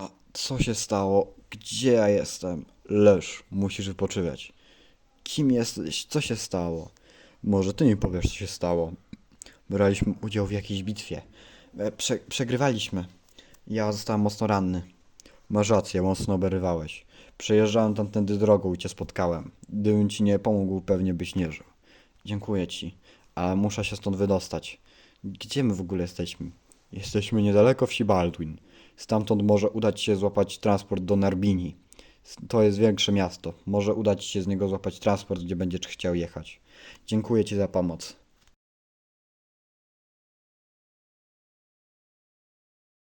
A co się stało? Gdzie ja jestem? Leż, musisz wypoczywać. Kim jesteś? Co się stało? Może ty mi powiesz, co się stało? Braliśmy udział w jakiejś bitwie. E, Prze przegrywaliśmy. Ja zostałem mocno ranny. Masz rację, mocno oberywałeś. Przejeżdżałem tamtędy drogą i cię spotkałem. Gdybym ci nie pomógł, pewnie byś nie żył. Dziękuję ci, ale muszę się stąd wydostać. Gdzie my w ogóle jesteśmy? Jesteśmy niedaleko wsi Baldwin. Stamtąd może udać się złapać transport do Narbini. To jest większe miasto. Może udać się z niego złapać transport, gdzie będziesz chciał jechać. Dziękuję ci za pomoc.